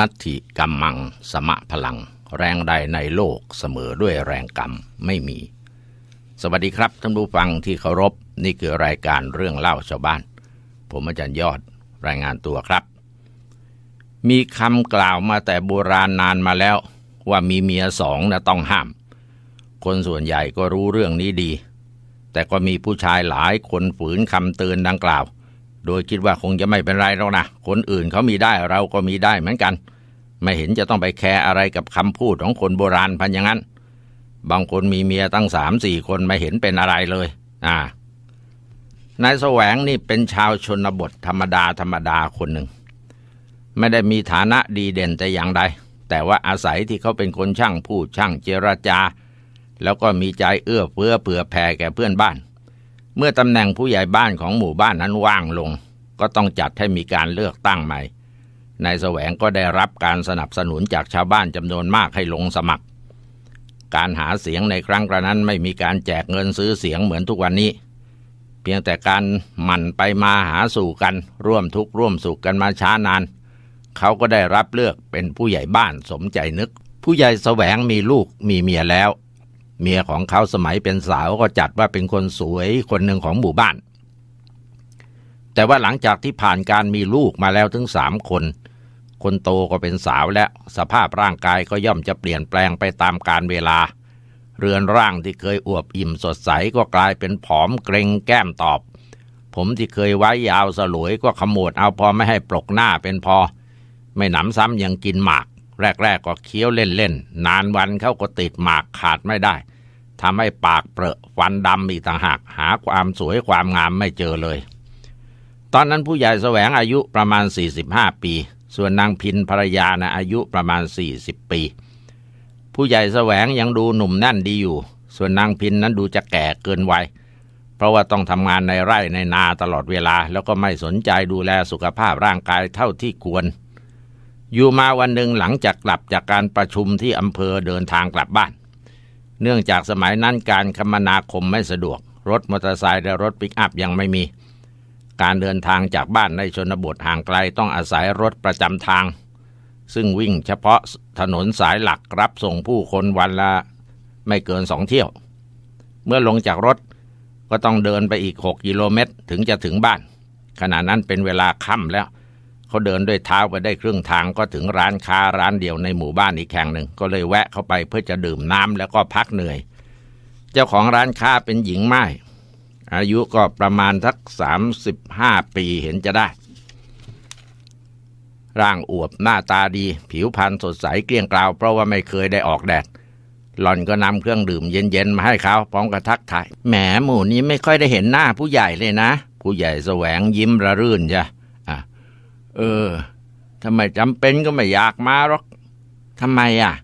นัตถิกรรมัง สมะพลัง แรงใดในโลกเสมอด้วยแรงกรรมไม่มี สวัสดีครับท่านผู้ฟังที่เคารพนี่คือรายการเรื่องเล่าชาวบ้าน ผมอาจารย์ยอดรายงานตัวครับ มีคำกล่าวมาแต่โบราณนานมาแล้ว ว่ามีเมียสองนะต้องห้าม คนส่วนใหญ่ก็รู้เรื่องนี้ดี แต่ก็มีผู้ชายหลายคนฝืนคำเตือนดังกล่าว โดยคิดว่าคงจะไม่เป็นไรหรอกนะ คนอื่นเขามีได้เราก็มีได้เหมือนกัน ไม่เห็นจะต้องไปแคร์อะไรกับคำพูดของคนโบราณพันอย่างนั้น บางคนมีเมียตั้งสามสี่คนไม่เห็นเป็นอะไรเลย อ่านายแสวงนี่เป็นชาวชนบทธรรมดาธรรมดาคนหนึ่ง ไม่ได้มีฐานะดีเด่นแต่อย่างใด แต่ว่าอาศัยที่เขาเป็นคนช่างพูดช่างเจรจา แล้วก็มีใจเอื้อเฟื้อเผื่อแผ่แก่เพื่อนบ้าน เมื่อตำแหน่งผู้ใหญ่บ้านของหมู่บ้านนั้นว่างลง ก็ต้องจัดให้มีการเลือกตั้งใหม่นายแสวงก็ได้รับการสนับสนุนจากชาวบ้านจำนวนมากให้ลงสมัคร การหาเสียงในครั้งกระนั้นไม่มีการแจกเงินซื้อเสียงเหมือนทุกวันนี้ เพียงแต่การหมั่นไปมาหาสู่กัน ร่วมทุกข์ร่วมสุขกันมาช้านาน เขาก็ได้รับเลือกเป็นผู้ใหญ่บ้านสมใจนึก ผู้ใหญ่แสวงมีลูกมีเมียแล้ว เมียของเขาสมัยเป็นสาวก็จัดว่าเป็นคนสวยคนหนึ่งของหมู่บ้าน แต่ว่าหลังจากที่ผ่านการมีลูกมาแล้วถึงสามคน คนโตก็เป็นสาวและสภาพร่างกายก็ย่อมจะเปลี่ยนแปลงไปตามกาลเวลา เรือนร่างที่เคยอวบอิ่มสดใสก็กลายเป็นผอมเกรงแก้มตอบ ผมที่เคยไว้ยาวสลวยก็ขมวดเอาพอไม่ให้ปลกหน้าเป็นพอ ไม่หนำซ้ำยังกินหมาก แรก ๆ ก็เคี้ยวเล่น ๆ นานวันเขาก็ติดหมากขาดไม่ได้ทำให้ปากเปรอะฟันดำอีกต่างหากหาความสวยความงามไม่เจอเลย ตอนนั้นผู้ใหญ่แสวงอายุประมาณ 45 ปี ส่วนนางพินภรรยานะอายุประมาณ 40 ปี ผู้ใหญ่แสวงยังดูหนุ่มแน่นดีอยู่ ส่วนนางพินนั้นดูจะแก่เกินวัยเพราะว่าต้องทำงานในไร่ในนาตลอดเวลา แล้วก็ไม่สนใจดูแลสุขภาพร่างกายเท่าที่ควร อยู่มาวันหนึ่งหลังจากกลับจากการประชุมที่อำเภอเดินทางกลับบ้าน เนื่องจากสมัยนั้นการคมนาคมไม่สะดวก รถมอเตอร์ไซค์และรถปิกอัพยังไม่มี การเดินทางจากบ้านในชนบทห่างไกลต้องอาศัยรถประจำทาง ซึ่งวิ่งเฉพาะถนนสายหลักรับส่งผู้คนวันละไม่เกินสองเที่ยว เมื่อลงจากรถก็ต้องเดินไปอีก 6 กิโลเมตรถึงจะถึงบ้าน ขณะนั้นเป็นเวลาค่ำแล้ว เขาเดินด้วยเท้าไปได้ครึ่งทางก็ถึงร้านค้าร้านเดียวในหมู่บ้านอีกแห่งหนึ่ง ก็เลยแวะเข้าไปเพื่อจะดื่มน้ำแล้วก็พักเหนื่อย เจ้าของร้านค้าเป็นหญิงไม้อายุก็ประมาณสักสามสิบห้าปีเห็นจะได้ ร่างอวบหน้าตาดี ผิวพรรณสดใสเกลี้ยงกล่าวเพราะว่าไม่เคยได้ออกแดดหล่อนก็นำเครื่องดื่มเย็นๆมาให้เขาพร้อมกับทักทายแหมหมู่นี้ไม่ค่อยได้เห็นหน้าผู้ใหญ่เลยนะ ผู้ใหญ่แสวงยิ้มระรื่นจ้ะ เออทำไมจำเป็นก็ไม่อยากมาหรอกทำไมอะ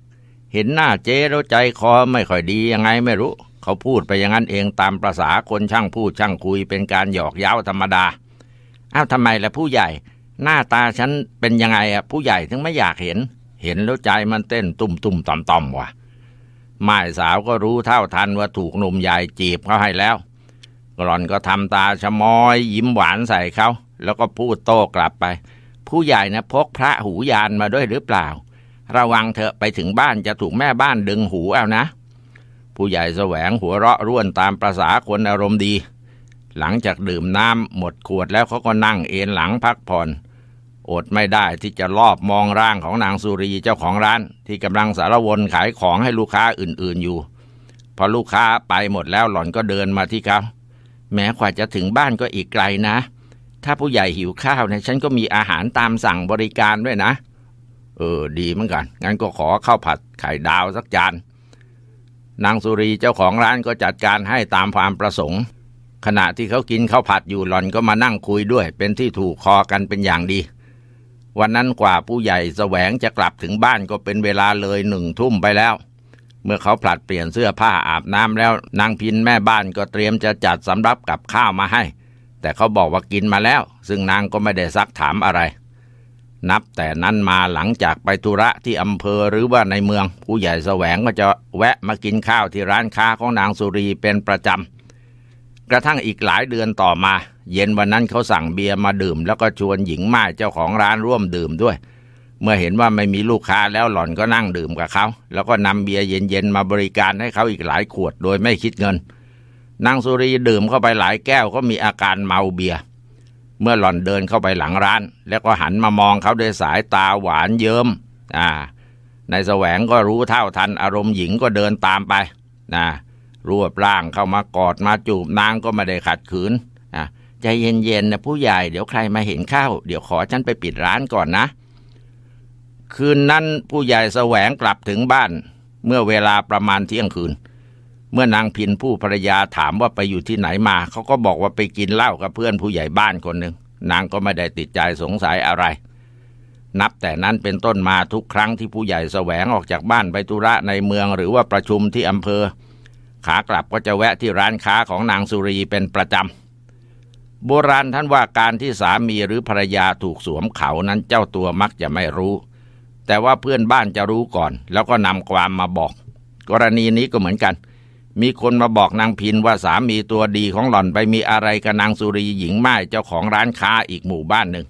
เห็นหน้าเจ๊แล้วใจคอไม่ค่อยดียังไงไม่รู้ เขาพูดไปอย่างนั้นเองตามประษาคนช่างพูดช่างคุยเป็นการหยอกเย้าธรรมดา อ้าวทำไมล่ะผู้ใหญ่ หน้าตาฉันเป็นยังไงอะผู้ใหญ่ถึงไม่อยากเห็น เห็นแล้วใจมันเต้นตุ่มตุ่มต่อมต่อมว่ะไม้สาวก็รู้เท่าทันว่าถูกหนุ่มใหญ่จีบเขาให้แล้วกรอนก็ทำตาชะมอยยิ้มหวานใส่เขาแล้วก็พูดโต้กลับไป ผู้ใหญ่นะพกพระหูยานมาด้วยหรือเปล่า ระวังเถอะไปถึงบ้านจะถูกแม่บ้านดึงหูเอานะ ผู้ใหญ่แสวงหัวเราะร่วนตามประษาคนอารมณ์ดี หลังจากดื่มน้ำหมดขวดแล้วเขาก็นั่งเอนหลังพักผ่อนอดไม่ได้ที่จะลอบมองร่างของนางสุรีเจ้าของร้าน ที่กำลังสารวนขายของให้ลูกค้าอื่นๆอยู่ พอลูกค้าไปหมดแล้วหล่อนก็เดินมาที่เขาแม้กว่าจะถึงบ้านก็อีกไกลนะ ถ้าผู้ใหญ่หิวข้าวเนี่ยฉันก็มีอาหารตามสั่งบริการด้วยนะ เออ ดีเหมือนกัน งั้นก็ขอข้าวผัดไข่ดาวสักจาน นางสุรีเจ้าของร้านก็จัดการให้ตามความประสงค์ ขณะที่เขากินข้าวผัดอยู่หล่อนก็มานั่งคุยด้วย เป็นที่ถูกคอกันเป็นอย่างดี วันนั้นกว่าผู้ใหญ่แสวงจะกลับถึงบ้านก็เป็นเวลาเลยหนึ่งทุ่มไปแล้วเมื่อเขาผลัดเปลี่ยนเสื้อผ้าอาบน้ำแล้วนางพินแม่บ้านก็เตรียมจะจัดสำรับกับข้าวมาให้ แต่เขาบอกว่ากินมาแล้ว ซึ่งนางก็ไม่ได้ซักถามอะไร นับแต่นั้นมาหลังจากไปธุระที่อำเภอหรือว่าในเมือง ผู้ใหญ่แสวงก็จะแวะมากินข้าวที่ร้านค้าของนางสุรีเป็นประจำ กระทั่งอีกหลายเดือนต่อมา เย็นวันนั้นเขาสั่งเบียร์มาดื่ม แล้วก็ชวนหญิงม่ายเจ้าของร้านร่วมดื่มด้วย เมื่อเห็นว่าไม่มีลูกค้าแล้วหล่อนก็นั่งดื่มกับเขาแล้วก็นำเบียร์เย็นๆมาบริการให้เขาอีกหลายขวดโดยไม่คิดเงิน นางสุรีดื่มเข้าไปหลายแก้วก็มีอาการเมาเบียร์เมื่อหล่อนเดินเข้าไปหลังร้าน แล้วก็หันมามองเขาด้วยสายตาหวานเยิ้มอ่านายแสวงก็รู้เท่าทันอารมณ์หญิงก็เดินตามไปนะรวบร่างเข้ามากอดมาจูบนางก็ไม่ได้ขัดขืนอะใจเย็นๆนะผู้ใหญ่เดี๋ยวใครมาเห็นเข้า เดี๋ยวขอฉันไปปิดร้านก่อนนะ คืนนั้นผู้ใหญ่แสวงกลับถึงบ้าน เมื่อเวลาประมาณเที่ยงคืน เมื่อนางพินผู้ภรรยาถามว่าไปอยู่ที่ไหนมา เขาก็บอกว่าไปกินเหล้ากับเพื่อนผู้ใหญ่บ้านคนหนึ่งนางก็ไม่ได้ติดใจสงสัยอะไร นับแต่นั้นเป็นต้นมาทุกครั้งที่ผู้ใหญ่แสวงออกจากบ้านไปธุระในเมืองหรือว่าประชุมที่อำเภอ ขากลับก็จะแวะที่ร้านค้าของนางสุรีเป็นประจำ โบราณท่านว่าการที่สามีหรือภรรยาถูกสวมเขานั้นเจ้าตัวมักจะไม่รู้ แต่ว่าเพื่อนบ้านจะรู้ก่อน แล้วก็นำความมาบอก กรณีนี้ก็เหมือนกัน มีคนมาบอกนางพินว่าสามีตัวดีของหล่อนไปมีอะไรกับนางสุรีหญิงไม้เจ้าของร้านค้าอีกหมู่บ้านหนึ่ง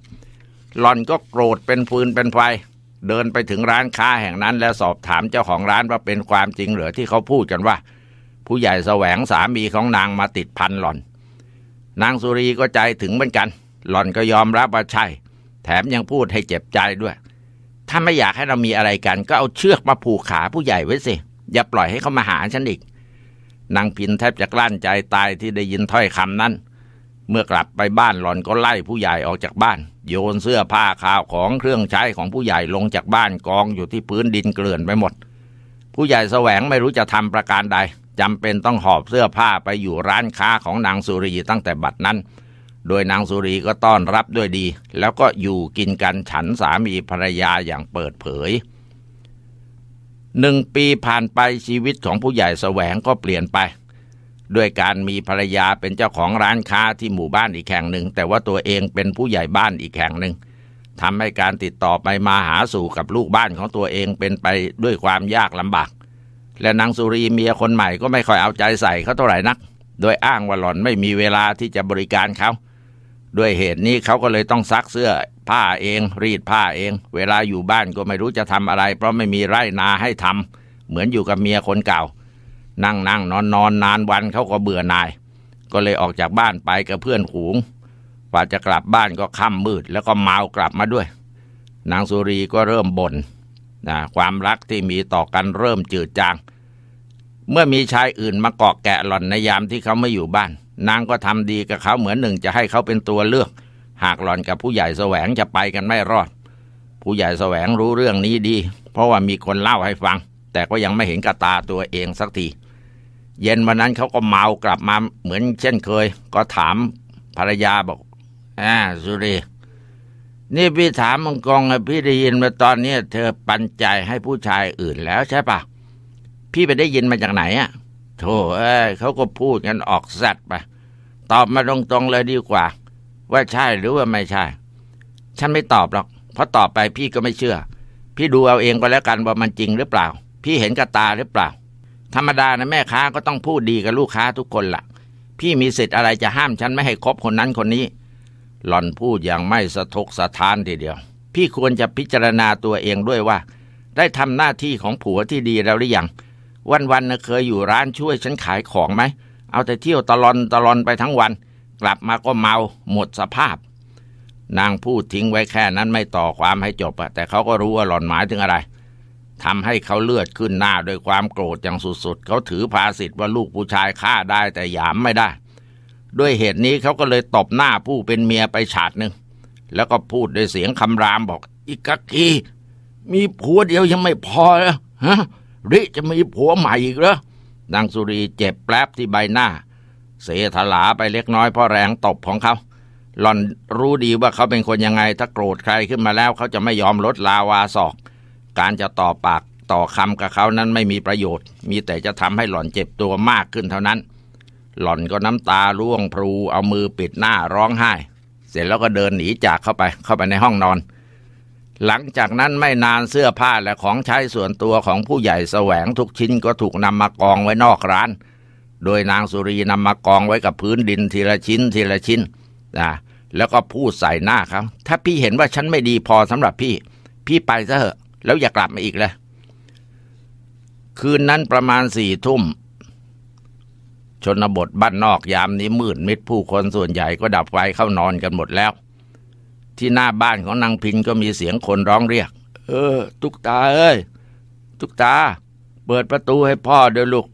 หล่อนก็โกรธเป็นฟืนเป็นไฟเดินไปถึงร้านค้าแห่งนั้น แล้วสอบถามเจ้าของร้านว่าเป็นความจริงหรือที่เขาพูดกันว่า ผู้ใหญ่แสวงสามีของนางมาติดพันหล่อน นางสุรีก็ใจถึงเหมือนกัน หล่อนก็ยอมรับว่าใช่ แถมยังพูดให้เจ็บใจด้วย ถ้าไม่อยากให้เรามีอะไรกัน ก็เอาเชือกมาผูกขาผู้ใหญ่ไว้สิอย่าปล่อยให้เขามาหาฉันอีก นางพินแทบจะกลั้นใจตายที่ได้ยินถ้อยคำนั้น เมื่อกลับไปบ้านหล่อนก็ไล่ผู้ใหญ่ออกจากบ้าน โยนเสื้อผ้าข่าวของเครื่องใช้ของผู้ใหญ่ลงจากบ้านกองอยู่ที่พื้นดินเกลื่อนไปหมด ผู้ใหญ่แสวงไม่รู้จะทำประการใดจำเป็นต้องหอบเสื้อผ้าไปอยู่ร้านค้าของนางสุรีตั้งแต่บัดนั้น โดยนางสุรีก็ต้อนรับด้วยดี แล้วก็อยู่กินกันฉันสามีภรรยาอย่างเปิดเผย หนึ่งปีผ่านไปชีวิตของผู้ใหญ่แสวงก็เปลี่ยนไป ด้วยการมีภรรยาเป็นเจ้าของร้านค้าที่หมู่บ้านอีกแห่งหนึ่ง แต่ว่าตัวเองเป็นผู้ใหญ่บ้านอีกแห่งหนึ่งทำให้การติดต่อไปมาหาสู่กับลูกบ้านของตัวเองเป็นไปด้วยความยากลำบาก และนางสุรีเมียคนใหม่ก็ไม่ค่อยเอาใจใส่เขาเท่าไหร่นัก โดยอ้างว่าหล่อนไม่มีเวลาที่จะบริการเขา ด้วยเหตุนี้เขาก็เลยต้องซักเสื้อ ผ้าเอง รีดผ้าเอง เวลาอยู่บ้านก็ไม่รู้จะทำอะไร เพราะไม่มีไร่นาให้ทำเหมือนอยู่กับเมียคนเก่า นั่งนั่งนอนนอนนานวันเขาก็เบื่อนาย ก็เลยออกจากบ้านไปกับเพื่อนฝูงกว่าจะกลับบ้านก็ค่ำมืด แล้วก็เมากลับมาด้วย นางสุรีก็เริ่มบ่นนะความรักที่มีต่อกันเริ่มจืดจาง เมื่อมีชายอื่นมาเกาะแกะหล่อนในยามที่เขาไม่อยู่บ้าน นางก็ทำดีกับเขาเหมือนหนึ่งจะให้เขาเป็นตัวเลือก หากหล่อนกับผู้ใหญ่แสวงจะไปกันไม่รอด ผู้ใหญ่แสวงรู้เรื่องนี้ดี เพราะว่ามีคนเล่าให้ฟัง แต่ก็ยังไม่เห็นกระตาตัวเองสักทีเย็นวันนั้นเขาก็เมากลับมาเหมือนเช่นเคย ก็ถามภรรยาบอกอ่าสุรีนี่พี่ถามมังกรอะพี่ได้ยินมาตอนนี้เธอปันใจให้ผู้ชายอื่นแล้วใช่ปะ พี่ไปได้ยินมาจากไหนอะโธ่เอ้ยเขาก็พูดกันออกสัตว์ไปตอบมาตรงๆเลยดีกว่า ว่าใช่หรือว่าไม่ใช่ ฉันไม่ตอบหรอก เพราะตอบไปพี่ก็ไม่เชื่อ พี่ดูเอาเองก็แล้วกันว่ามันจริงหรือเปล่า พี่เห็นกับตาหรือเปล่า ธรรมดานะแม่ค้าก็ต้องพูดดีกับลูกค้าทุกคนละ่ะ พี่มีสิทธิ์อะไรจะห้ามฉันไม่ให้คบคนนั้นคนนี้ หล่อนพูดอย่างไม่สะทกสะท้านทีเดียว พี่ควรจะพิจารณาตัวเองด้วยว่า ได้ทำหน้าที่ของผัวที่ดีแล้วหรือยัง วันๆนะเคยอยู่ร้านช่วยฉันขายของไหม เอาแต่เที่ยวตลอนตลอนไปทั้งวัน กลับมาก็เมาหมดสภาพ นางพูดทิ้งไว้แค่นั้นไม่ต่อความให้จบอะแต่เขาก็รู้ว่าหล่อนหมายถึงอะไรทำให้เขาเลือดขึ้นหน้าด้วยความโกรธอย่างสุดๆ เขาถือภาสิทธิ์ว่าลูกผู้ชายฆ่าได้แต่หยามไม่ได้ ด้วยเหตุนี้เขาก็เลยตบหน้าผู้เป็นเมียไปฉาดหนึ่ง แล้วก็พูดด้วยเสียงคำรามบอก อีกกักกีมีผัวเดียวยังไม่พอแล้วฮะ ริจะมีผัวใหม่อีกเหรอนางสุรีเจ็บแปลบที่ใบหน้า เสถลาไปเล็กน้อยเพราะแรงตบของเขา หล่อนรู้ดีว่าเขาเป็นคนยังไง ถ้าโกรธใครขึ้นมาแล้ว เขาจะไม่ยอมลดลาวาศอก การจะต่อปากต่อคำกับเขานั้นไม่มีประโยชน์ มีแต่จะทำให้หล่อนเจ็บตัวมากขึ้นเท่านั้น หล่อนก็น้ำตาร่วงพรูเอามือปิดหน้าร้องไห้ เสร็จแล้วก็เดินหนีจากเข้าไปเข้าไปในห้องนอน หลังจากนั้นไม่นานเสื้อผ้าและของใช้ส่วนตัวของผู้ใหญ่แสวงทุกชิ้นก็ถูกนำมากองไว้นอกร้าน โดยนางสุรีนำมากองไว้กับพื้นดินทีละชิ้นทีละชิ้นนะแล้วก็พูดใส่หน้าเขาถ้าพี่เห็นว่าฉันไม่ดีพอสำหรับพี่ พี่ไปซะเถอะ แล้วอย่ากลับมาอีกเลยคืนนั้นประมาณสี่ทุ่ม ชนบทบ้านนอกยามนี้มืดมิดผู้คนส่วนใหญ่ก็ดับไฟเข้านอนกันหมดแล้ว ที่หน้าบ้านของนางพินก็มีเสียงคนร้องเรียก เออตุกตาเอ้ยตุกตา เปิดประตูให้พ่อเด้อลูก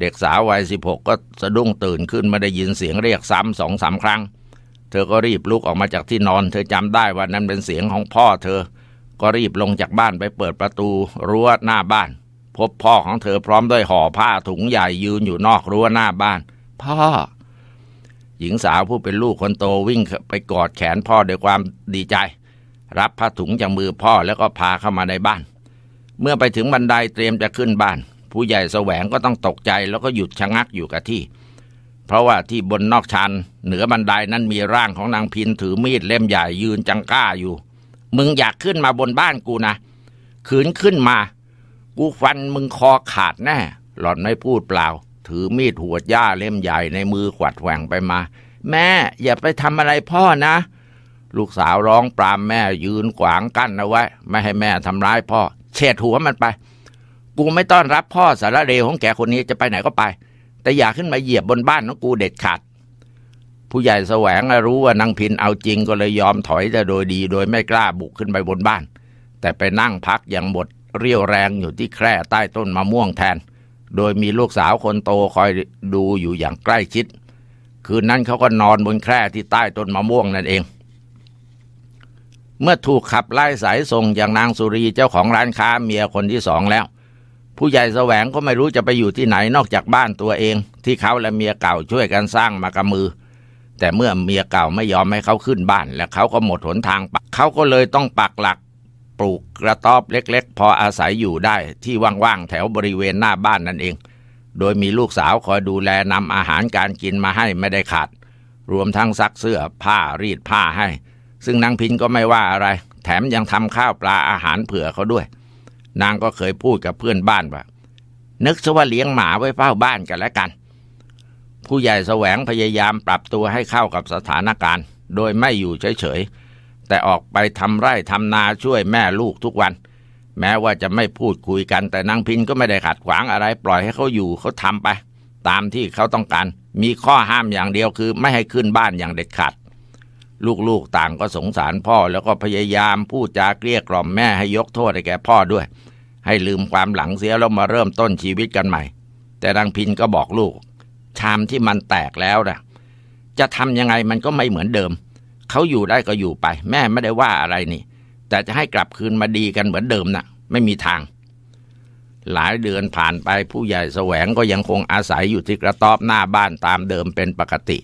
เด็กสาววัยสิบหกก็สะดุ้งตื่นขึ้นมาได้ยินเสียงเรียกซ้ำสองสามครั้ง เธอก็รีบลุกออกมาจากที่นอน เธอจำได้ว่านั้นเป็นเสียงของพ่อเธอ ก็รีบลงจากบ้านไปเปิดประตูรั้วหน้าบ้าน พบพ่อของเธอพร้อมด้วยห่อผ้าถุงใหญ่ยืนอยู่นอกรั้วหน้าบ้าน พ่อ หญิงสาวผู้เป็นลูกคนโตวิ่งไปกอดแขนพ่อด้วยความดีใจ รับผ้าถุงจากมือพ่อแล้วก็พาเข้ามาในบ้าน เมื่อไปถึงบันไดเตรียมจะขึ้นบ้าน ผู้ใหญ่แสวงก็ต้องตกใจแล้วก็หยุดชะงักอยู่กับที่ เพราะว่าที่บนนอกชันเหนือบันไดนั้นมีร่างของนางพินถือมีดเล่มใหญ่ยืนจังก้าอยู่ มึงอยากขึ้นมาบนบ้านกูนะขืนขึ้นมา กูฟันมึงคอขาดแน่หล่อนไม่พูดเปล่า ถือมีดหัวดหญ้าเล่มใหญ่ในมือขวัดแหว่งไปมา แม่อย่าไปทำอะไรพ่อนะ ลูกสาวร้องปรามแม่ยืนขวางกั้นเอาไว้ ไม่ให้แม่ทำร้ายพ่อเฉดหัวมันไป กูไม่ต้อนรับพ่อสารเลวของแกคนนี้จะไปไหนก็ไป แต่อย่าขึ้นมาเหยียบบนบ้านของกูเด็ดขาดผู้ใหญ่แสวงรู้ว่านางพินเอาจริงก็เลยยอมถอยแต่โดยดี โดยไม่กล้าบุกขึ้นไปบนบ้าน แต่ไปนั่งพักอย่างหมดเรี่ยวแรงอยู่ที่แคร่ใต้ต้นมะม่วงแทน โดยมีลูกสาวคนโตคอยดูอยู่อย่างใกล้ชิด คืนนั้นเขาก็นอนบนแคร่ที่ใต้ต้นมะม่วงนั่นเอง เมื่อถูกขับไล่สายส่งอย่างนางสุรีเจ้าของร้านค้าเมียคนที่สองแล้ว ผู้ใหญ่แสวงก็ไม่รู้จะไปอยู่ที่ไหนนอกจากบ้านตัวเอง ที่เขาและเมียเก่าช่วยกันสร้างมากับมือ แต่เมื่อเมียเก่าไม่ยอมให้เขาขึ้นบ้าน และเขาก็หมดหนทางปักเขาก็เลยต้องปักหลัก ปลูกกระต๊อบเล็กๆ พออาศัยอยู่ได้ที่ว่างๆ แถวบริเวณหน้าบ้านนั่นเอง โดยมีลูกสาวคอยดูแลนำอาหารการกินมาให้ไม่ได้ขาด รวมทั้งซักเสื้อผ้ารีดผ้าให้ ซึ่งนางพินก็ไม่ว่าอะไร แถมยังทำข้าวปลาอาหารเผื่อเขาด้วย นางก็เคยพูดกับเพื่อนบ้านว่า นึกซะว่าเลี้ยงหมาไว้เฝ้าบ้านกันแล้วกัน ผู้ใหญ่แสวงพยายามปรับตัวให้เข้ากับสถานการณ์ โดยไม่อยู่เฉยๆ แต่ออกไปทำไร่ทำนาช่วยแม่ลูกทุกวัน แม้ว่าจะไม่พูดคุยกันแต่นางพินก็ไม่ได้ขัดขวางอะไร ปล่อยให้เขาอยู่เขาทำไป ตามที่เขาต้องการ มีข้อห้ามอย่างเดียวคือไม่ให้ขึ้นบ้านอย่างเด็ดขาดลูกๆต่างก็สงสารพ่อแล้วก็พยายามพูดจาเกลี้ยกล่อมแม่ให้ยกโทษให้แก่พ่อด้วย ให้ลืมความหลังเสียแล้วมาเริ่มต้นชีวิตกันใหม่ แต่นางพินก็บอกลูก ชามที่มันแตกแล้วนะจะทำยังไงมันก็ไม่เหมือนเดิม เขาอยู่ได้ก็อยู่ไป แม่ไม่ได้ว่าอะไรนี่ แต่จะให้กลับคืนมาดีกันเหมือนเดิมนะ่ะ ไม่มีทาง หลายเดือนผ่านไปผู้ใหญ่แสวงก็ยังคงอาศัยอยู่ที่กระต๊อบหน้าบ้านตามเดิมเป็นปกติ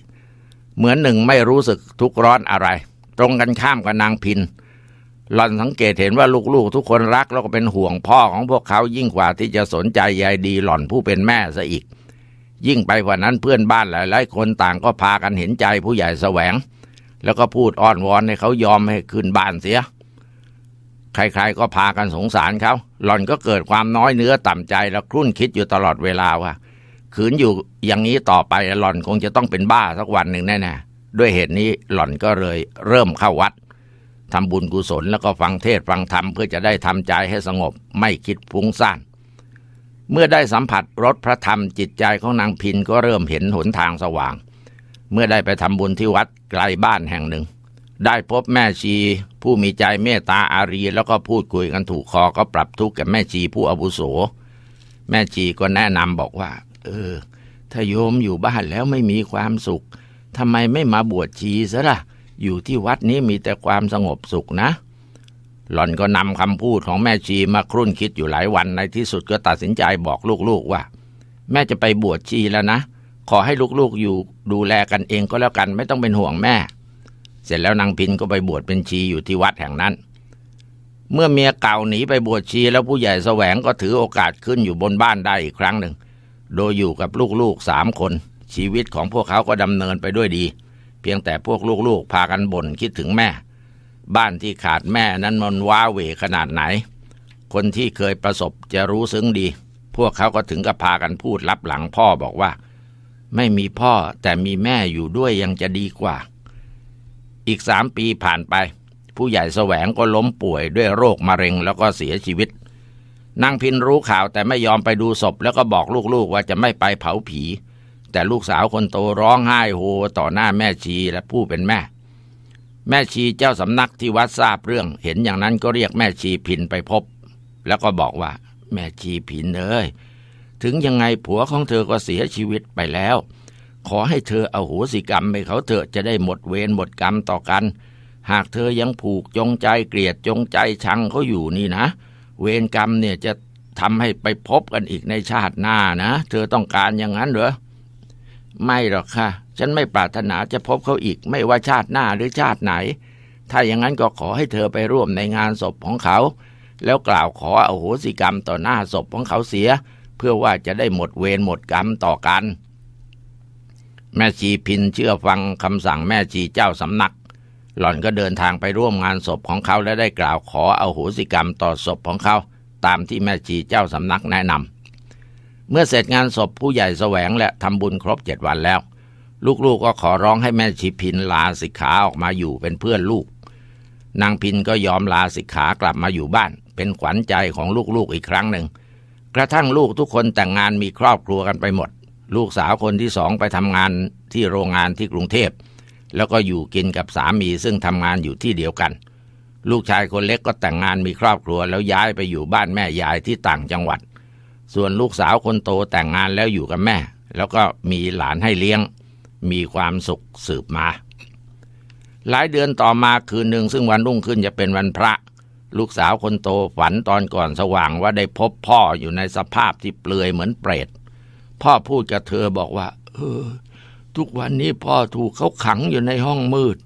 เหมือนหนึ่งไม่รู้สึกทุกข์ร้อนอะไร ตรงกันข้ามกับนางพินหล่อนสังเกตเห็นว่าลูกๆ ทุกคนรักแล้วก็เป็นห่วงพ่อของพวกเขายิ่งกว่าที่จะสนใจใยดีหล่อนผู้เป็นแม่ซะอีก ยิ่งไปกว่านั้นเพื่อนบ้านหลายๆคนต่างก็พากันเห็นใจผู้ใหญ่แสวง แล้วก็พูดอ้อนวอนให้เขายอมให้ขึ้นบ้านเสีย ใครๆก็พากันสงสารเขา หล่อนก็เกิดความน้อยเนื้อต่ำใจแล้วครุ่นคิดอยู่ตลอดเวลาว่าขืนอยู่อย่างนี้ต่อไปหล่อนคงจะต้องเป็นบ้าสักวันหนึ่งแน่ๆด้วยเหตุนี้หล่อนก็เลยเริ่มเข้าวัดทำบุญกุศลแล้วก็ฟังเทศฟังธรรมเพื่อจะได้ทำใจให้สงบไม่คิดฟุ้งซ่านเมื่อได้สัมผัสรสพระธรรมจิตใจของนางพินก็เริ่มเห็นหนทางสว่าง เมื่อได้ไปทำบุญที่วัดไกลบ้านแห่งหนึ่ง ได้พบแม่ชี ผู้มีใจเมตตาอารี แล้วก็พูดคุยกันถูกคอก็ปรับทุกข์กับแม่ชีผู้อาวุโส แม่ชีก็แนะนำบอกว่า เออ ถ้าโยมอยู่บ้านแล้วไม่มีความสุขทำไมไม่มาบวชชีซะล่ะ อยู่ที่วัดนี้มีแต่ความสงบสุขนะ หล่อนก็นำคำพูดของแม่ชีมาครุ่นคิดอยู่หลายวันในที่สุดก็ตัดสินใจบอกลูกๆว่า แม่จะไปบวชชีแล้วนะ ขอให้ลูกๆอยู่ดูแลกันเองก็แล้วกันไม่ต้องเป็นห่วงแม่ เสร็จแล้วนางพินก็ไปบวชเป็นชีอยู่ที่วัดแห่งนั้น เมื่อเมียเก่าหนีไปบวชชีแล้วผู้ใหญ่แสวงก็ถือโอกาสขึ้นอยู่บนบ้านได้อีกครั้งหนึ่ง โดยอยู่กับลูกๆสามคน ชีวิตของพวกเขาก็ดำเนินไปด้วยดี เพียงแต่พวกลูกๆพากันบ่นคิดถึงแม่ บ้านที่ขาดแม่นั้นมันว้าเหวขนาดไหน คนที่เคยประสบจะรู้ซึ้งดี พวกเขาก็ถึงกับพากันพูดลับหลังพ่อบอกว่า ไม่มีพ่อแต่มีแม่อยู่ด้วยยังจะดีกว่า อีกสามปีผ่านไป ผู้ใหญ่แสวงก็ล้มป่วยด้วยโรคมะเร็งแล้วก็เสียชีวิตนางพินรู้ข่าวแต่ไม่ยอมไปดูศพ แล้วก็บอกลูกๆว่าจะไม่ไปเผาผี แต่ลูกสาวคนโตร้องไห้โฮต่อหน้าแม่ชีและผู้เป็นแม่ แม่ชีเจ้าสำนักที่วัดทราบเรื่อง เห็นอย่างนั้นก็เรียกแม่ชีพินไปพบ แล้วก็บอกว่า แม่ชีพินเอ้ย ถึงยังไงผัวของเธอก็เสียชีวิตไปแล้ว ขอให้เธอเอาโหสิกรรมไปเขาเถอะจะได้หมดเวรหมดกรรมต่อกัน หากเธอยังผูกจงใจเกลียดจงใจชังเขาอยู่นี่นะ เวรกรรมเนี่ยจะทำให้ไปพบกันอีกในชาติหน้านะ เธอต้องการอย่างนั้นเหรอไม่หรอกค่ะ ฉันไม่ปรารถนาจะพบเขาอีก ไม่ว่าชาติหน้าหรือชาติไหน ถ้าอย่างนั้นก็ขอให้เธอไปร่วมในงานศพของเขา แล้วกล่าวขออโหสิกรรมต่อหน้าศพของเขาเสีย เพื่อว่าจะได้หมดเวรหมดกรรมต่อกัน แม่ชีพินเชื่อฟังคำสั่งแม่ชีเจ้าสำนัก หล่อนก็เดินทางไปร่วมงานศพของเขาและได้กล่าวขอเอาโหสิกรรมต่อศพของเขา ตามที่แม่ชีเจ้าสำนักแนะนำเมื่อเสร็จงานศพผู้ใหญ่แสวงและทำบุญครบเจ็ดวันแล้ว ลูกๆก็ขอร้องให้แม่ชีพินลาสิกขาออกมาอยู่เป็นเพื่อนลูก นางพินก็ยอมลาสิกขากลับมาอยู่บ้าน เป็นขวัญใจของลูกๆอีกครั้งหนึ่ง กระทั่งลูกทุกคนแต่งงานมีครอบครัวกันไปหมด ลูกสาวคนที่สองไปทำงานที่โรงงานที่กรุงเทพ แล้วก็อยู่กินกับสามีซึ่งทำงานอยู่ที่เดียวกัน ลูกชายคนเล็กก็แต่งงานมีครอบครัวแล้วย้ายไปอยู่บ้านแม่ยายที่ต่างจังหวัด ส่วนลูกสาวคนโตแต่งงานแล้วอยู่กับแม่ แล้วก็มีหลานให้เลี้ยง มีความสุขสืบมา หลายเดือนต่อมาคืนหนึ่งซึ่งวันรุ่งขึ้นจะเป็นวันพระ ลูกสาวคนโตฝันตอนก่อนสว่างว่าได้พบพ่ออยู่ในสภาพที่เปลือยเหมือนเปรต พ่อพูดกับเธอบอกว่า เออ ทุกวันนี้พ่อถูกเขาขังอยู่ในห้องมืด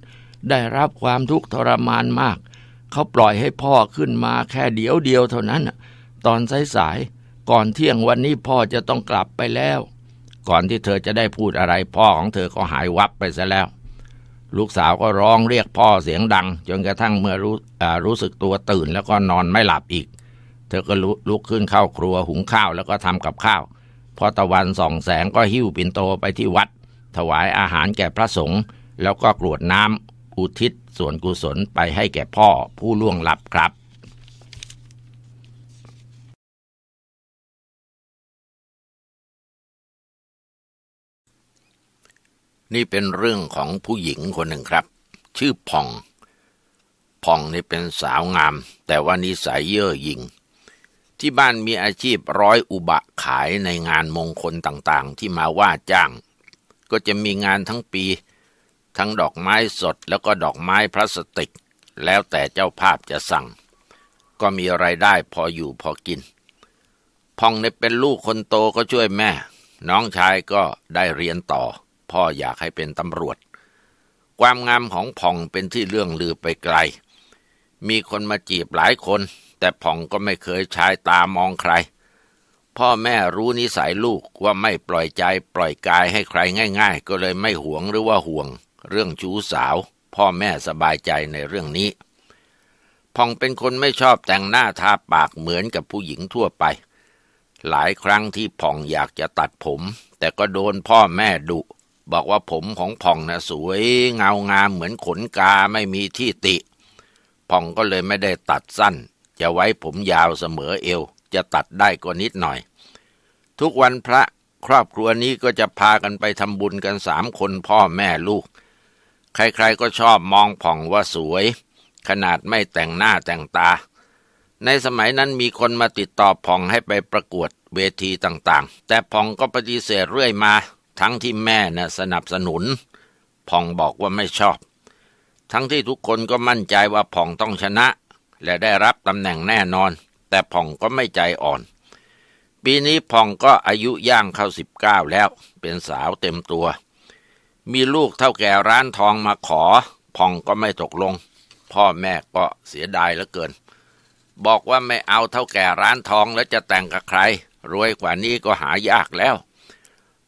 ได้รับความทุกข์ทรมานมาก เขาปล่อยให้พ่อขึ้นมาแค่เดียวเดียวเท่านั้น ตอนสายๆ ก่อนเที่ยงวันนี้พ่อจะต้องกลับไปแล้ว ก่อนที่เธอจะได้พูดอะไรพ่อของเธอก็หายวับไปซะแล้ว ลูกสาวก็ร้องเรียกพ่อเสียงดัง จนกระทั่งเมื่อรู้รู้สึกตัวตื่นแล้วก็นอนไม่หลับอีก เธอก็ลุลุกขึ้นเข้าครัวหุงข้าวแล้วก็ทำกับข้าวพอตะวันส่องแสงก็หิ้วปิ่นโตไปที่วัด ถวายอาหารแก่พระสงฆ์แล้วก็กรวดน้ำอุทิศส่วนกุศลไปให้แก่พ่อผู้ล่วงลับครับ นี่เป็นเรื่องของผู้หญิงคนหนึ่งครับ ชื่อผ่องผ่องนี่เป็นสาวงาม แต่ว่านิสัยเย่อหยิ่ง ที่บ้านมีอาชีพร้อยอุบะขายในงานมงคลต่างๆ ที่มาว่าจ้าง ก็จะมีงานทั้งปี ทั้งดอกไม้สดแล้วก็ดอกไม้พลาสติก แล้วแต่เจ้าภาพจะสั่ง ก็มีไรายได้พออยู่พอกิน พองเนี่ยเป็นลูกคนโตก็ช่วยแม่ น้องชายก็ได้เรียนต่อ พ่ออยากให้เป็นตำรวจ ความงามของผ่องเป็นที่เรื่องลือไปไกล มีคนมาจีบหลายคน แต่ผ่องก็ไม่เคยชายตามองใคร พ่อแม่รู้นิสัยลูกว่าไม่ปล่อยใจปล่อยกายให้ใครง่าย ๆ ก็เลยไม่หวงหรือว่าห่วง เรื่องชู้สาว พ่อแม่สบายใจในเรื่องนี้ผ่องเป็นคนไม่ชอบแต่งหน้าทาปากเหมือนกับผู้หญิงทั่วไป หลายครั้งที่ผ่องอยากจะตัดผม แต่ก็โดนพ่อแม่ดุ บอกว่าผมของผ่องนะสวยเงางามเหมือนขนกาไม่มีที่ติ ผ่องก็เลยไม่ได้ตัดสั้น จะไว้ผมยาวเสมอเอว จะตัดได้ก็นิดหน่อย ทุกวันพระครอบครัวนี้ก็จะพากันไปทำบุญกันสามคนพ่อแม่ลูก ใครๆก็ชอบมองผ่องว่าสวย ขนาดไม่แต่งหน้าแต่งตา ในสมัยนั้นมีคนมาติดต่อผ่องให้ไปประกวดเวทีต่างๆ แต่ผ่องก็ปฏิเสธเรื่อยมา ทั้งที่แม่น่ะสนับสนุนผ่องบอกว่าไม่ชอบ ทั้งที่ทุกคนก็มั่นใจว่าผ่องต้องชนะ และได้รับตำแหน่งแน่นอน แต่ผ่องก็ไม่ใจอ่อน ปีนี้ผ่องก็อายุย่างเข้าสิบเก้าแล้ว เป็นสาวเต็มตัว มีลูกเท่าแก่ร้านทองมาขอผ่องก็ไม่ตกลง พ่อแม่ก็เสียดายเหลือเกิน บอกว่าไม่เอาเท่าแก่ร้านทองแล้วจะแต่งกับใคร รวยกว่านี้ก็หายากแล้ว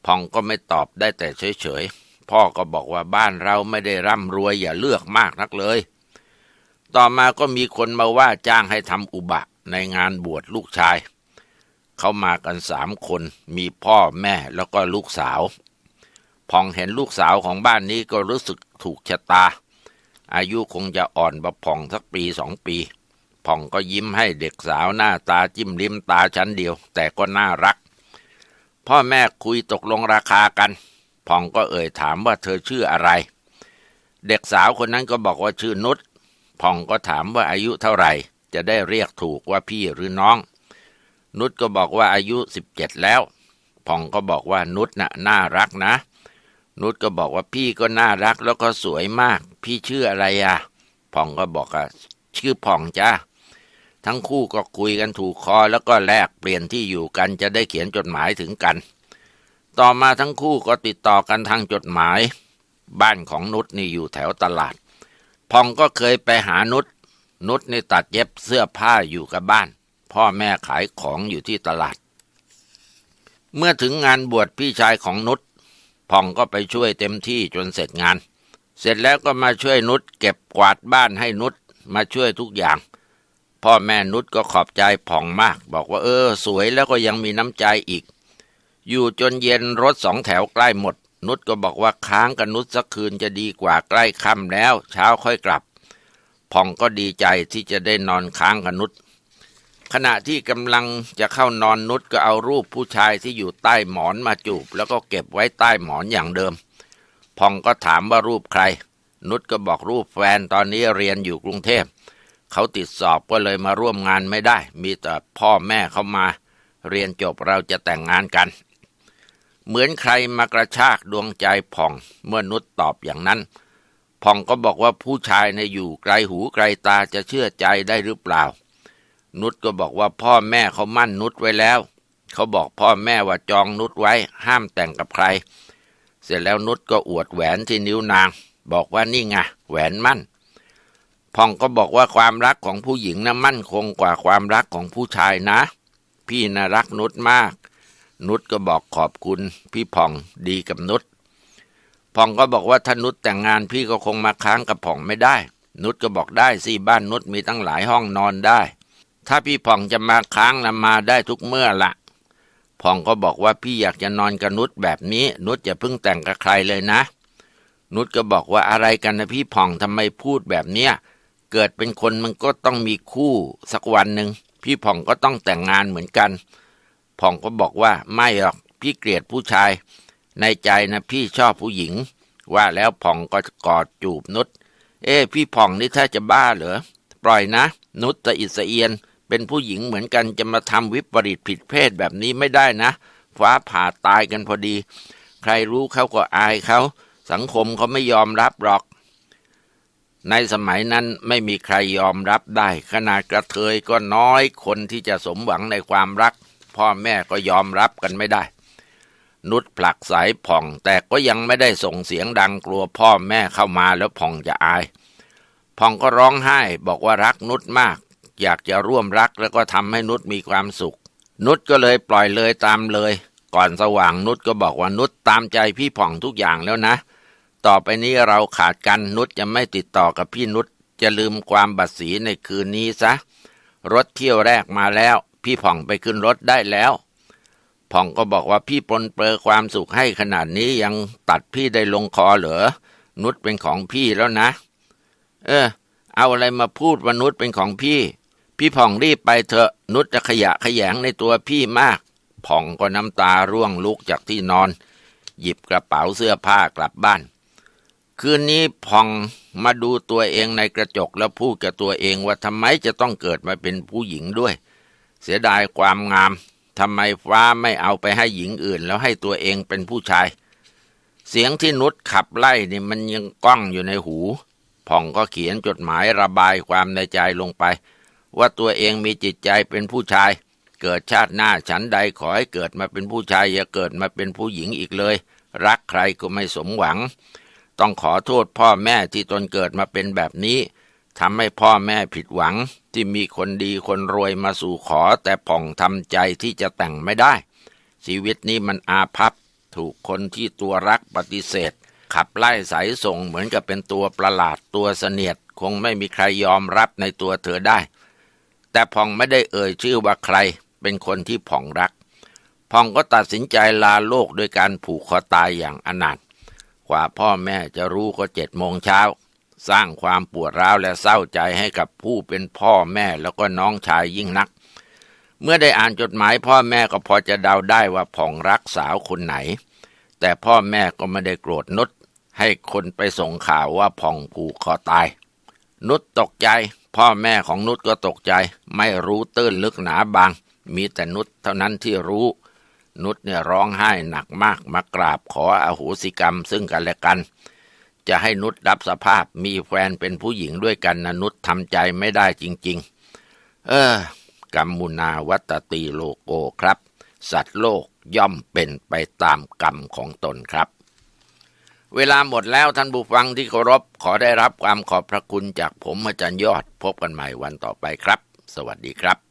ผ่องก็ไม่ตอบได้แต่เฉยๆ พ่อก็บอกว่าบ้านเราไม่ได้ร่ำรวยอย่าเลือกมากนักเลย ต่อมาก็มีคนมาว่าจ้างให้ทำอุบะในงานบวชลูกชาย เขามากันสามคน มีพ่อแม่แล้วก็ลูกสาว พองเห็นลูกสาวของบ้านนี้ก็รู้สึกถูกชะตา อายุคงจะอ่อนประผ่องสักปีสองปีผ่องก็ยิ้มให้เด็กสาวหน้าตาจิ้มลิ้มตาชั้นเดียว แต่ก็น่ารัก พ่อแม่คุยตกลงราคากันผ่องก็เอ่ยถามว่าเธอชื่ออะไร เด็กสาวคนนั้นก็บอกว่าชื่อนุชผ่องก็ถามว่าอายุเท่าไหร่ จะได้เรียกถูกว่าพี่หรือน้อง นุชก็บอกว่าอายุสิบเจ็ดแล้วผ่องก็บอกว่านุชน่ะน่ารักนะ นุชก็บอกว่าพี่ก็น่ารักแล้วก็สวยมาก พี่ชื่ออะไรอะผ่องก็บอกว่าชื่อผ่องจ้า ทั้งคู่ก็คุยกันถูกคอแล้วก็แลกเปลี่ยนที่อยู่กันจะได้เขียนจดหมายถึงกัน ต่อมาทั้งคู่ก็ติดต่อกันทางจดหมาย บ้านของนุชนี่อยู่แถวตลาด พองก็เคยไปหานุชนุชนี่ตัดเย็บเสื้อผ้าอยู่กับบ้าน พ่อแม่ขายของอยู่ที่ตลาด เมื่อถึงงานบวชพี่ชายของนุชพองก็ไปช่วยเต็มที่จนเสร็จงาน เสร็จแล้วก็มาช่วยนุชเก็บกวาดบ้านให้นุชมาช่วยทุกอย่าง พ่อแม่นุชก็ขอบใจผ่องมาก บอกว่าเออ สวยแล้วก็ยังมีน้ำใจอีก อยู่จนเย็นรถสองแถวใกล้หมด นุชก็บอกว่าค้างกับนุชสักคืนจะดีกว่าใกล้ค่ำแล้ว เช้าค่อยกลับผ่องก็ดีใจที่จะได้นอนค้างกับนุชขณะที่กำลังจะเข้านอนนุชก็เอารูปผู้ชายที่อยู่ใต้หมอนมาจูบ แล้วก็เก็บไว้ใต้หมอนอย่างเดิมผ่องก็ถามว่ารูปใคร นุชก็บอกรูปแฟนตอนนี้เรียนอยู่กรุงเทพ เขาติดสอบก็เลยมาร่วมงานไม่ได้ มีแต่พ่อแม่เขามา เรียนจบเราจะแต่งงานกัน เหมือนใครมากระชากดวงใจผ่องเมื่อนุชตอบอย่างนั้นผ่องก็บอกว่าผู้ชายในอยู่ไกลหูไกลตาจะเชื่อใจได้หรือเปล่า นุชก็บอกว่าพ่อแม่เขามั่นนุชไว้แล้ว เขาบอกพ่อแม่ว่าจองนุชไว้ห้ามแต่งกับใคร เสร็จแล้วนุชก็อวดแหวนที่นิ้วนาง บอกว่านี่ไงแหวนมั่น พ่องก็บอกว่าความรักของผู้หญิงนะ่ะมั่นคงกว่าความรักของผู้ชายนะ พี่น่ารักนุชมาก นุชก็บอกขอบคุณ พี่พ่องดีกับนุชพ่องก็บอกว่าถ้านุชแต่งงานพี่ก็คงมาค้างกับพ่องไม่ได้ นุชก็บอกได้สิบ้านนุชมีตั้งหลายห้องนอนได้ ถ้าพี่พ่องจะมาค้างนะมาได้ทุกเมื่อละพ่องก็บอกว่าพี่อยากจะนอนกับนุชแบบนี้ นุชจะเพิ่งแต่งกับใครเลยนะ นุชก็บอกว่าอะไรกันนะพี่พ่องทำไมพูดแบบเนี้ย เกิดเป็นคนมันก็ต้องมีคู่สักวันหนึ่งพี่ผ่องก็ต้องแต่งงานเหมือนกัน ผ่องก็บอกว่าไม่หรอกพี่เกลียดผู้ชาย ในใจนะพี่ชอบผู้หญิง ว่าแล้วผ่องก็กอดจูบนุชเอ้พี่ผ่องนี่ถ้าจะบ้าเหรอปล่อยนะ นุชตะอิสเอียน เป็นผู้หญิงเหมือนกันจะมาทำวิปริตผิดเพศแบบนี้ไม่ได้นะ ฟ้าผ่าตายกันพอดี ใครรู้เขาก็อายเขา สังคมเขาไม่ยอมรับหรอก ในสมัยนั้นไม่มีใครยอมรับได้ ขนาดกระเทยก็น้อยคนที่จะสมหวังในความรัก พ่อแม่ก็ยอมรับกันไม่ได้ นุชผลักสายผ่อง แต่ก็ยังไม่ได้ส่งเสียงดังกลัวพ่อแม่เข้ามาแล้วผ่องจะอาย ผ่องก็ร้องไห้บอกว่ารักนุชมาก อยากจะร่วมรักแล้วก็ทำให้นุชมีความสุข นุชก็เลยปล่อยเลยตามเลย ก่อนสว่างนุชก็บอกว่านุชตามใจพี่ผ่องทุกอย่างแล้วนะ ต่อไปนี้เราขาดกันนุชจะไม่ติดต่อกับพี่นุชจะลืมความบัดสีในคืนนี้ซะ รถเที่ยวแรกมาแล้ว พี่ผ่องไปขึ้นรถได้แล้วผ่องก็บอกว่าพี่ปนเปื้อความสุขให้ขนาดนี้ยังตัดพี่ได้ลงคอเหรอ นุชเป็นของพี่แล้วนะ เออ เอาอะไรมาพูดว่านุชเป็นของพี่ พี่ผ่องรีบไปเถอะนุชจะขยะขยงในตัวพี่มาก ผ่องก็น้ำตาร่วงลุกจากที่นอน หยิบกระเป๋าเสื้อผ้ากลับบ้าน คืนนี้พองมาดูตัวเองในกระจกแล้วพูดกับตัวเองว่าทำไมจะต้องเกิดมาเป็นผู้หญิงด้วย เสียดายความงามทำไมฟ้าไม่เอาไปให้หญิงอื่น แล้วให้ตัวเองเป็นผู้ชาย เสียงที่นุชขับไล่นี่มันยังก้องอยู่ในหูพองก็เขียนจดหมายระบายความในใจลงไป ว่าตัวเองมีจิตใจเป็นผู้ชาย เกิดชาติหน้าฉันใดขอให้เกิดมาเป็นผู้ชายอย่าเกิดมาเป็นผู้หญิงอีกเลย รักใครก็ไม่สมหวัง ต้องขอโทษพ่อแม่ที่ตนเกิดมาเป็นแบบนี้ทำให้พ่อแม่ผิดหวังที่มีคนดีคนรวยมาสู่ขอแต่ผ่องทำใจที่จะแต่งไม่ได้ ชีวิตนี้มันอาภัพถูกคนที่ตัวรักปฏิเสธ ขับไล่สายส่งเหมือนกับเป็นตัวประหลาดตัวเสนียด คงไม่มีใครยอมรับในตัวเธอได้ แต่ผ่องไม่ได้เอ่ยชื่อว่าใคร เป็นคนที่ผ่องรัก ผ่องก็ตัดสินใจลาโลกโดยการผูกคอตายอย่างอนาถ กว่าพ่อแม่จะรู้ก็เจ็ดโมงเช้า สร้างความปวดร้าวและเศร้าใจให้กับผู้เป็นพ่อแม่แล้วก็น้องชายยิ่งนัก เมื่อได้อ่านจดหมายพ่อแม่ก็พอจะเดาได้ว่าผ่องรักสาวคนไหน แต่พ่อแม่ก็ไม่ได้โกรธนุชให้คนไปส่งข่าวว่าผ่องผูกคอตาย นุชตกใจ พ่อแม่ของนุชก็ตกใจ ไม่รู้ตื้นลึกหนาบาง มีแต่นุชเท่านั้นที่รู้ นุชเนี่ยร้องไห้หนักมากมากราบขออโหสิกรรมซึ่งกันและกัน จะให้นุชรับสภาพมีแฟนเป็นผู้หญิงด้วยกันนะนุชทำใจไม่ได้จริง ๆ เออกรรมมุนาวัตตีโลโกครับ สัตว์โลกย่อมเป็นไปตามกรรมของตนครับ เวลาหมดแล้วท่านผู้ฟังที่เคารพขอได้รับความขอบพระคุณจากผมอาจารย์ยอด พบกันใหม่วันต่อไปครับ สวัสดีครับ